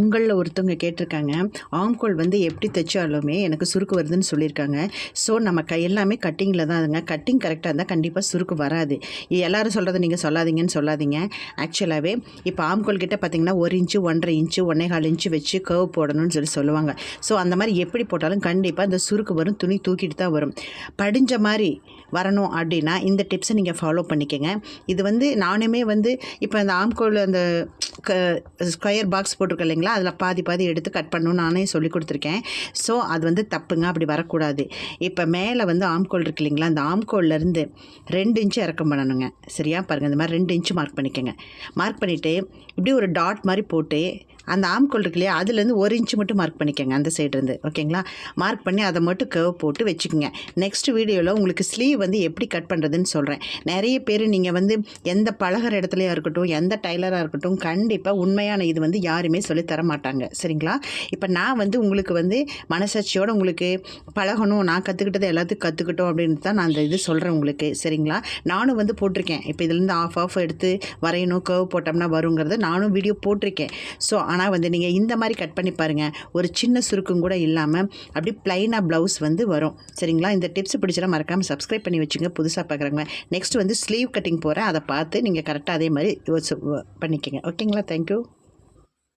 உங்களில் ஒருத்தவங்க கேட்டிருக்காங்க ஆம்கோல் வந்து எப்படி தைச்சாலுமே எனக்கு சுருக்கு வருதுன்னு சொல்லியிருக்காங்க. ஸோ நம்ம கை எல்லாமே கட்டிங்கில் தான் அதுங்க. கட்டிங் கரெக்டாக இருந்தால் கண்டிப்பாக சுருக்கு வராது. எல்லோரும் சொல்கிறத நீங்கள் சொல்லாதீங்கன்னு சொல்லாதீங்க. ஆக்சுவலாகவே இப்போ ஆம்கோல் கிட்டே பார்த்தீங்கன்னா ஒரு இன்ச்சு ஒன்றரை இன்ச்சு ஒன்றே கால் இன்ச்சு வச்சு கர்வ் போடணும்னு சொல்லி சொல்லுவாங்க. ஸோ அந்த மாதிரி எப்படி போட்டாலும் கண்டிப்பாக இந்த சுருக்கு வரும் துணி தூக்கிட்டு தான் வரும். படிஞ்ச மாதிரி வரணும் அப்படின்னா இந்த டிப்ஸை நீங்கள் ஃபாலோ பண்ணிக்கோங்க. இது வந்து நானுமே வந்து இப்போ அந்த ஆம்கோல் அந்த க ஸ்கொயர் பாக்ஸ் போட்டிருக்கோம் இல்லைங்களா? அதில் பாதி பாதி எடுத்து கட் பண்ணணும்னு நானே சொல்லி கொடுத்துருக்கேன். ஸோ அது வந்து தப்புங்க. அப்படி வரக்கூடாது. இப்போ மேலே வந்து ஆம்கோல் இருக்கு இல்லைங்களா? அந்த ஆம்கோல்லேருந்து ரெண்டு இன்ச்சு இறக்கம் பண்ணணுங்க. சரியா? பாருங்கள் இந்த மாதிரி ரெண்டு இன்ச்சு மார்க் பண்ணிக்கோங்க. மார்க் பண்ணிவிட்டு இப்படி ஒரு டாட் மாதிரி போட்டு அந்த ஆம்கோல் இருக்கு இல்லையா அதுலேருந்து ஒரு இன்ச்சு மட்டும் மார்க் பண்ணிக்கோங்க அந்த சைடுலேருந்து ஓகேங்களா மார்க் பண்ணி அதை மட்டும் கர்வ் போட்டு வச்சுக்கோங்க. நெக்ஸ்ட் வீடியோவில் உங்களுக்கு ஸ்லீவ் வந்து எப்படி கட் பண்ணுறதுன்னு சொல்கிறேன் நிறைய பேர் நீங்கள் வந்து எந்த பழகிற இடத்துலையாக இருக்கட்டும் எந்த டைலராக இருக்கட்டும் கண்டிப்பாக உண்மையான இது வந்து யாருமே சொல்லித் தர மாட்டாங்க. சரிங்களா? இப்போ நான் வந்து உங்களுக்கு வந்து மனசாட்சியோடு உங்களுக்கு பழகணும் நான் கற்றுக்கிட்டதை எல்லாத்தையும் கற்றுக்கிட்டோம் அப்படின்னு தான் நான் அந்த இது சொல்கிறேன் உங்களுக்கு. சரிங்களா? நானும் வந்து போட்டிருக்கேன். இப்போ இதுலேருந்து ஆஃப் ஆஃப் எடுத்து வரையணும் கர்வ் போட்டோம்னா வருங்கிறத நானும் வீடியோ போட்டிருக்கேன். ஸோ ஆனால் வந்து நீங்கள் இந்த மாதிரி கட் பண்ணி பாருங்கள் ஒரு சின்ன சுருக்கம் கூட இல்லாமல் அப்படி ப்ளைனாக ப்ளவுஸ் வந்து வரும். சரிங்களா? இந்த டிப்ஸ் பிடிச்சா மறக்காமல் சப்ஸ்கிரைப் பண்ணி வச்சுங்க. புதுசாக பார்க்குறவங்க நெக்ஸ்ட் வந்து ஸ்லீவ் கட்டிங் போகிறேன் அதை பார்த்து நீங்கள் கரெக்டாக அதே மாதிரி பண்ணிக்கோங்க. பண்ணிக்கங்க ஓகேங்களா தேங்க்யூ